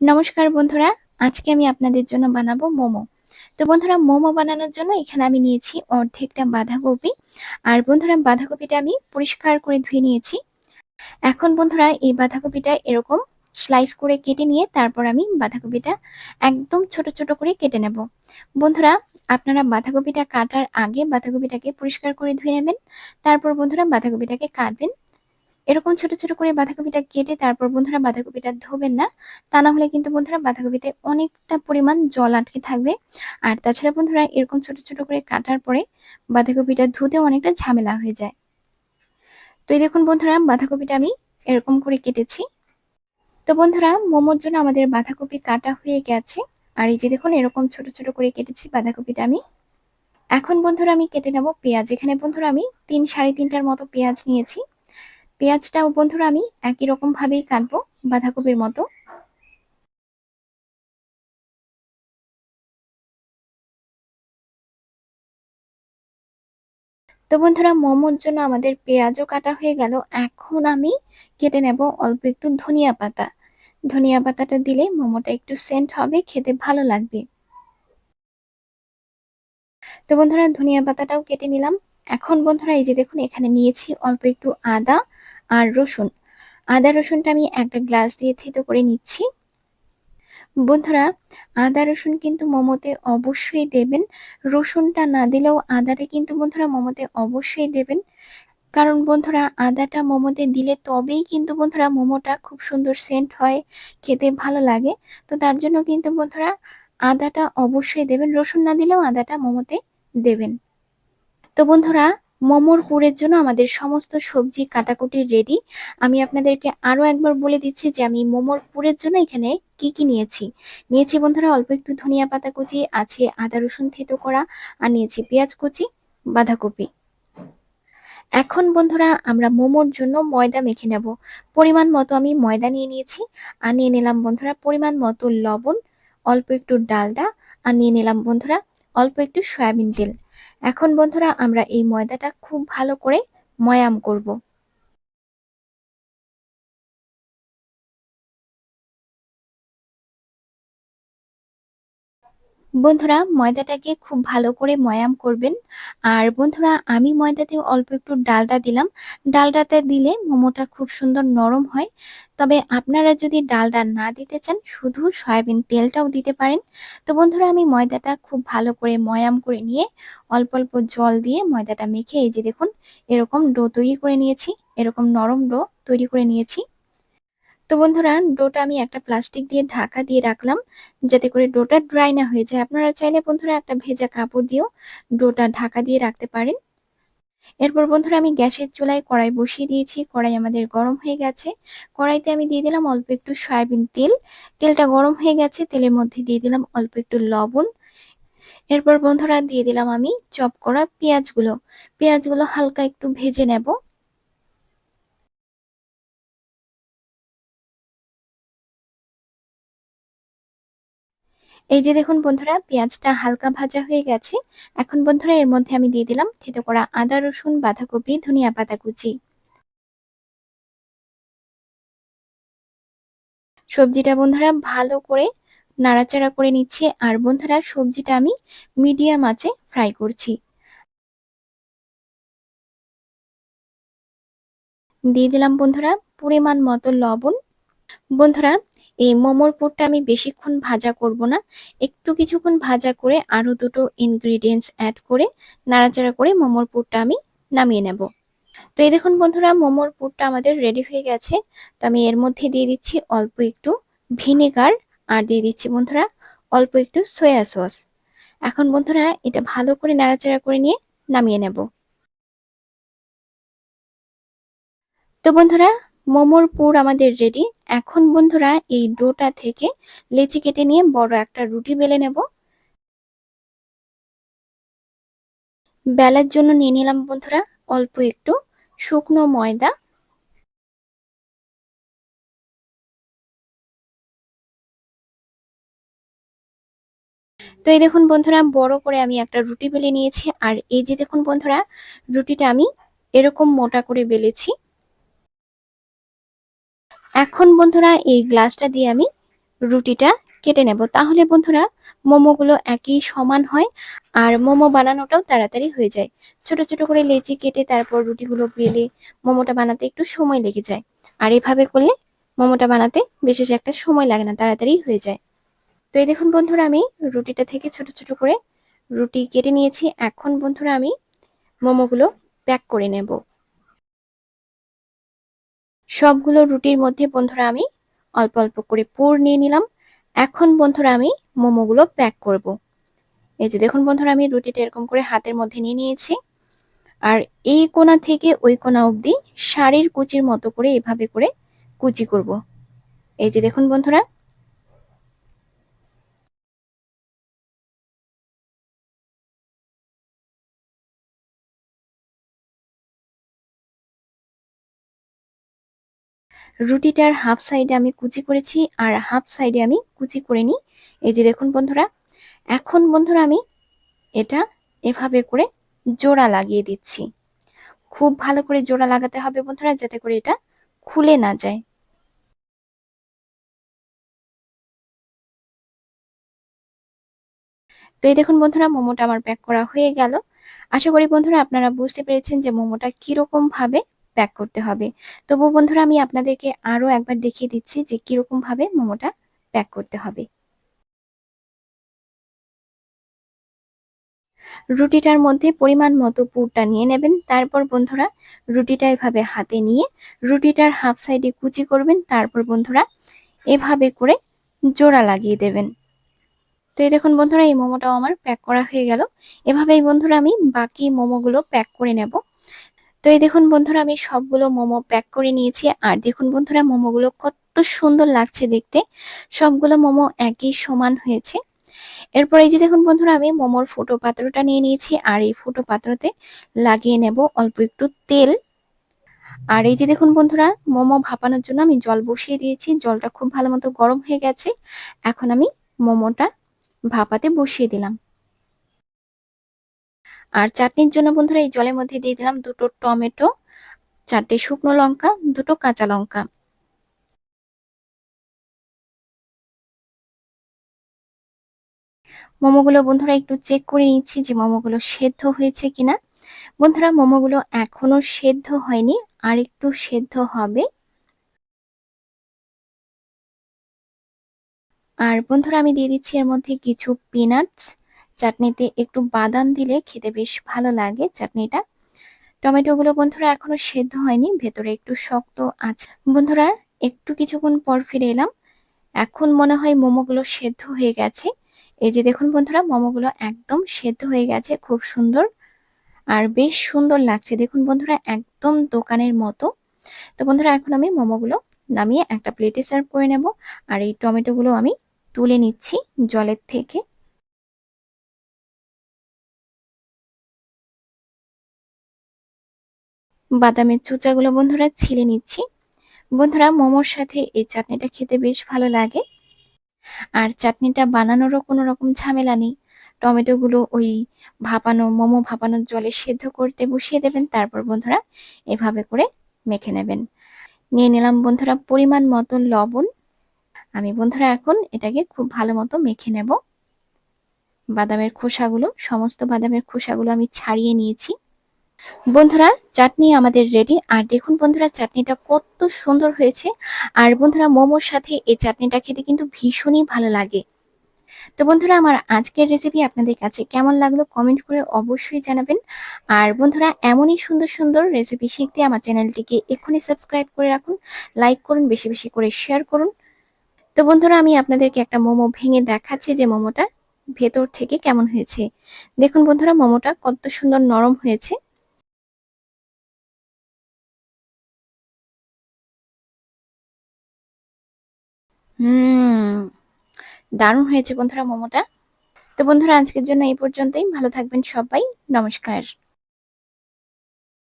নমস্কার বন্ধুরা, আজকে আমি আপনাদের জন্য বানাবো মোমো। তো বন্ধুরা, মোমো বানানোর জন্য এখানে আমি নিয়েছি অর্ধেকটা বাঁধাকপি। আর বন্ধুরা, বাঁধাকপিটা আমি পরিষ্কার করে ধুয়ে নিয়েছি। এখন বন্ধুরা, এই বাঁধাকপিটা এরকম স্লাইস করে কেটে নিয়ে তারপর আমি বাঁধাকপিটা একদম ছোট ছোট করে কেটে নেব। বন্ধুরা, আপনারা বাঁধাকপিটা কাটার আগে বাঁধাকপিটাকে পরিষ্কার করে ধুয়ে নেবেন। তারপর বন্ধুরা, বাঁধাকপিটাকে কাটবেন। এরকম ছোট ছোট করে বাঁধাকপিটা কেটে তারপর বন্ধুরা বাঁধাকপিটা ধোবেন না, তা না হলে কিন্তু বন্ধুরা বাঁধাকপিতে অনেকটা পরিমাণ জল আটকে থাকবে। আর তাছাড়া বন্ধুরা এরকম ছোট ছোট করে কাটার পরে বাঁধাকপিটা ধুতে অনেকটা ঝামেলা হয়ে যায়। তো এই দেখুন বন্ধুরা, বাঁধাকপিটা আমি এরকম করে কেটেছি। তো বন্ধুরা, মোমোর জন্য আমাদের বাঁধাকপি কাটা হয়ে গেছে। আর এই যে দেখুন, এরকম ছোট ছোট করে কেটেছি বাঁধাকপিটা আমি। এখন বন্ধুরা আমি কেটে নেব পেঁয়াজ। এখানে বন্ধুরা আমি তিন, সাড়ে তিনটার মতো পেঁয়াজ নিয়েছি। পেঁয়াজটাও বন্ধুরা আমি একই রকম ভাবেই কাটবো বাঁধাকপির মতো। তো বন্ধুরা মোমোর জন্য আমাদের পেঁয়াজও কাটা হয়ে গেল। এখন আমি কেটে নেব অল্প একটু ধনিয়া পাতা। ধনিয়া পাতাটা দিলে মোমোটা একটু সেন্ট হবে, খেতে ভালো লাগবে। তো বন্ধুরা ধনিয়া পাতাটাও কেটে নিলাম। এখন বন্ধুরা এই যে দেখুন, এখানে নিয়েছি অল্প একটু আদা। আর রসুন। আদা রসুনটা আমি একটা গ্লাস দিয়ে থেতো করে নিচ্ছি। বন্ধুরা, আদা রসুন কিন্তু মোমোতে অবশ্যই দেবেন। রসুনটা না দিলেও আদাটা কিন্তু বন্ধুরা মোমোতে অবশ্যই দেবেন। কারণ বন্ধুরা, আদাটা মোমোতে দিলে তবেই কিন্তু বন্ধুরা মোমোটা খুব সুন্দর সেন্ট হয়, খেতে ভালো লাগে। তো তার জন্য কিন্তু বন্ধুরা, আদাটা অবশ্যই দেবেন। রসুন না দিলেও আদাটা মোমোতে দেবেন। তো বন্ধুরা মোমোর পুরের জন্য আমাদের সমস্ত সবজি কাটাকুটি রেডি আমি আপনাদেরকে আরও একবার বলে দিচ্ছি যে আমি মোমোর পুরের জন্য এখানে কি কি নিয়েছি। নিয়েছি বন্ধুরা অল্প একটু ধনিয়া পাতা কুচি, আছে আদা রসুন থেতো করা, আর নিয়েছি পেঁয়াজ কুচি, বাঁধাকপি। এখন বন্ধুরা আমরা মোমোর জন্য ময়দা মেখে নেব। পরিমাণ মতো আমি ময়দা নিয়ে নিয়েছি। আর নিয়ে নিলাম বন্ধুরা পরিমাণ মতো লবণ, অল্প একটু ডালডা, আর নিয়ে নিলাম বন্ধুরা অল্প একটু সয়াবিন তেল। এখন বন্ধুরা আমরা এই ময়দাটা খুব ভালো করে ময়াম করব। বন্ধুরা, ময়দাটাকে খুব ভালো করে ময়াম করবেন। আর বন্ধুরা, আমি ময়দাতে অল্প একটু ডালটা দিলাম। ডালটাতে দিলে মোমোটা খুব সুন্দর নরম হয়। তবে আপনারা যদি ডালটা না দিতে চান, শুধু সয়াবিন তেলটাও দিতে পারেন। তো বন্ধুরা, আমি ময়দাটা খুব ভালো করে ময়াম করে নিয়ে অল্প অল্প জল দিয়ে ময়দাটা মেখে এই যে দেখুন, এরকম ডো তৈরি করে নিয়েছি। এরকম নরম ডো তৈরি করে নিয়েছি। তো বন্ধুরা, ডোটা আমি একটা প্লাস্টিক দিয়ে ঢাকা দিয়ে রাখলাম যাতে করে ডোটা ড্রাই না হয়ে যায়। আপনারা চাইলে বন্ধুরা একটা ভেজা কাপড় দিয়েও ডোটা ঢাকা দিয়ে রাখতে পারেন। এরপর বন্ধুরা, আমি গ্যাসের চুলায় কড়াই বসিয়ে দিয়েছি। কড়াই আমাদের গরম হয়ে গেছে। কড়াইতে আমি দিয়ে দিলাম অল্প একটু সয়াবিন তেল। তেলটা গরম হয়ে গেছে, তেলের মধ্যে দিয়ে দিলাম অল্প একটু লবণ। এরপর বন্ধুরা, দিয়ে দিলাম আমি চপ করা পেঁয়াজগুলো। পেঁয়াজগুলো হালকা একটু ভেজে নেব। এই যে দেখুন বন্ধুরা, পেঁয়াজটা হালকা ভাজা হয়ে গেছে। এখন বন্ধুরা, এর মধ্যে আমি দিয়ে দিলাম থেতো করা আদা, রসুন, বাঁধাকপি, ধনিয়া পাতা কুচি। সবজিটা বন্ধুরা ভালো করে নাড়াচাড়া করে নিচ্ছে। আর বন্ধুরা, সবজিটা আমি মিডিয়াম আঁচে ফ্রাই করছি। দিয়ে দিলাম বন্ধুরা, পরিমাণ মতো লবণ। বন্ধুরা এই মোমোর পুরটা আমি বেশিক্ষণ ভাজা করব না। একটু কিছুক্ষণ ভাজা করে আরও দুটো ইনগ্রিডিয়েন্টস অ্যাড করে নাড়াচাড়া করে মোমোর পুরটা আমি নামিয়ে নেব। তো এই দেখুন বন্ধুরা, মোমোর পুরটা আমাদের রেডি হয়ে গেছে। তো আমি এর মধ্যে দিয়ে দিচ্ছি অল্প একটু ভিনেগার আর দিয়ে দিচ্ছি বন্ধুরা, অল্প একটু সয়া সস এখন বন্ধুরা এটা ভালো করে নাড়াচাড়া করে নিয়ে নামিয়ে নেব। তো বন্ধুরা মোমোর পুর আমাদের রেডি এখন বন্ধুরা এই ডোটা থেকে লেচি কেটে নিয়ে বড় একটা রুটি বেলে নেব। বেলার জন্য নিয়ে নিলাম বন্ধুরা অল্প একটু শুকনো ময়দা। তো এই দেখুন বন্ধুরা বড় করে আমি একটা রুটি বেলে নিয়েছি। আর এই যে দেখুন বন্ধুরা রুটিটা আমি এরকম মোটা করে বেলেছি। এখন বন্ধুরা এই গ্লাসটা দিয়ে আমি রুটিটা কেটে নেব। তাহলে বন্ধুরা মোমোগুলো একই সমান হয় আর মোমো বানানোটাও তাড়াতাড়ি হয়ে যায়। ছোট ছোট করে লেচি কেটে তারপর রুটিগুলো বেলে মোমোটা বানাতে একটু সময় লেগে যায়। আর এভাবে করলে মোমোটা বানাতে বিশেষ একটা সময় লাগে না, তাড়াতাড়ি হয়ে যায়। তো এই দেখুন বন্ধুরা আমি রুটিটা থেকে ছোট ছোট করে রুটি কেটে নিয়েছি। এখন বন্ধুরা আমি মোমোগুলো প্যাক করে নেব। সবগুলো রুটির মধ্যে বন্ধুরা আমি অল্প অল্প করে পুর নিয়ে নিলাম এখন বন্ধুরা আমি মোমোগুলো প্যাক করব। এই যে দেখুন বন্ধুরা, আমি রুটিটা এরকম করে হাতের মধ্যে নিয়ে নিয়েছি আর এই কোনা থেকে ওই কোনা অবধি শাড়ির কুচির মতো করে এভাবে করে কুচি করব। এই যে দেখুন বন্ধুরা রুটিটার হাফ সাইডে আমি কুচি করেছি আর হাফ সাইডে আমি কুচি করে নিই। এই যে দেখুন বন্ধুরা, এখন বন্ধুরা আমি এটা এভাবে করে জোড়া লাগিয়ে দিচ্ছি। খুব ভালো করে জোড়া লাগাতে হবে বন্ধুরা, যাতে করে এটা খুলে না যায়। তো এই দেখুন বন্ধুরা, মোমোটা আমার প্যাক করা হয়ে গেল। আশা করি বন্ধুরা আপনারা বুঝতে পেরেছেন যে মোমোটা কীরকম ভাবে প্যাক করতে হবে। তবু বন্ধুরা, আমি আপনাদেরকে আরও একবার দেখিয়ে দিচ্ছি যে কীরকম ভাবে মোমোটা প্যাক করতে হবে। রুটিটার মধ্যে পরিমাণ মতো পুরটা নিয়ে নেবেন। তারপর বন্ধুরা, রুটিটা এভাবে হাতে নিয়ে রুটিটার হাফ সাইডে কুচি করবেন। তারপর বন্ধুরা, এভাবে করে জোড়া লাগিয়ে দেবেন। তো এই দেখুন বন্ধুরা, এই মোমোটাও আমার প্যাক করা হয়ে গেল। এভাবেই বন্ধুরা আমি বাকি মোমোগুলো প্যাক করে নেব। তো এই দেখুন বন্ধুরা, আমি সবগুলো মোমো প্যাক করে নিয়েছি। আর দেখুন বন্ধুরা, মোমোগুলো কত সুন্দর লাগছে দেখতে। সবগুলো মোমো একই সমান হয়েছে। এরপর এই যে দেখুন বন্ধুরা, আমি মোমোর ফুটো পাত্রটা নিয়ে নিয়েছি। আর এই ফুটো পাত্রতে লাগিয়ে নেব অল্প একটু তেল। আর এই যে দেখুন বন্ধুরা, মোমো ভাপানোর জন্য আমি জল বসিয়ে দিয়েছি। জলটা খুব ভালো মতো গরম হয়ে গেছে। এখন আমি মোমোটা ভাপাতে বসিয়ে দিলাম। আর চাটনির জন্য বন্ধুরা এই জলের মধ্যে দিয়ে দিলাম দুটো টমেটো, চারটে শুকনো লঙ্কা, দুটো কাঁচা লঙ্কা। মোমোগুলো বন্ধুরা একটু চেক করে নিচ্ছি যে মোমোগুলো সেদ্ধ হয়েছে কিনা। বন্ধুরা মোমোগুলো এখনও সেদ্ধ হয়নি, আর একটু সেদ্ধ হবে। আর বন্ধুরা আমি দিয়ে দিচ্ছি এর মধ্যে কিছু পিনাটস চাটনিতে একটু বাদাম দিলে খেতে বেশ ভালো লাগে চাটনিটা। টমেটোগুলো বন্ধুরা এখনও সেদ্ধ হয়নি, ভেতরে একটু শক্ত আছে। বন্ধুরা, একটু কিছুক্ষণ পর ফিরে এলাম। এখন মনে হয় মোমোগুলো সেদ্ধ হয়ে গেছে। এই যে দেখুন বন্ধুরা, মোমোগুলো একদম সেদ্ধ হয়ে গেছে, খুব সুন্দর আর বেশ সুন্দর লাগছে। দেখুন বন্ধুরা, একদম দোকানের মতো। তো বন্ধুরা, এখন আমি মোমোগুলো নামিয়ে একটা প্লেটে সার্ভ করে নেব। আর এই টমেটোগুলো আমি তুলে নিচ্ছি জলের থেকে। বাদামের চুচাগুলো বন্ধুরা ছিলে নিচ্ছি। বন্ধুরা মোমোর সাথে এই চাটনিটা খেতে বেশ ভালো লাগে। আর চাটনিটা বানানোরও কোনো রকম ঝামেলা নেই। টমেটোগুলো ওই ভাপানো, মোমো ভাপানোর জলে সেদ্ধ করতে বসিয়ে দেবেন, তারপর বন্ধুরা এভাবে করে মেখে নেবেন। নিয়ে নিলাম বন্ধুরা পরিমাণ মতো লবণ। আমি বন্ধুরা এখন এটাকে খুব ভালো মতো মেখে নেব। বাদামের খোসাগুলো, সমস্ত বাদামের খোসাগুলো আমি ছাড়িয়ে নিয়েছি। বন্ধুরা, চাটনি আমাদের রেডি আর দেখুন বন্ধুরা, চাটনিটা কত সুন্দর হয়েছে। আর বন্ধুরা, মোমোর সাথে এই চাটনিটা খেতে কিন্তু ভীষণই ভালো লাগে। তো বন্ধুরা, আমার আজকের রেসিপি আপনাদের কাছে কেমন লাগল কমেন্ট করে অবশ্যই জানাবেন। আর বন্ধুরা, এমনই সুন্দর সুন্দর রেসিপি শিখতে আমার চ্যানেলটিকে এক্ষুনি সাবস্ক্রাইব করে রাখুন লাইক করুন, বেশি বেশি করে শেয়ার করুন। তো বন্ধুরা, আমি আপনাদেরকে একটা মোমো ভেঙে দেখাচ্ছি যে মোমোটা ভেতর থেকে কেমন হয়েছে। দেখুন বন্ধুরা, মোমোটা কত সুন্দর নরম হয়েছে। হুম, দারুণ হয়েছে বন্ধুরা মোমোটা। তো বন্ধুরা, আজকের জন্য এই পর্যন্তই। ভালো থাকবেন সবাই। নমস্কার।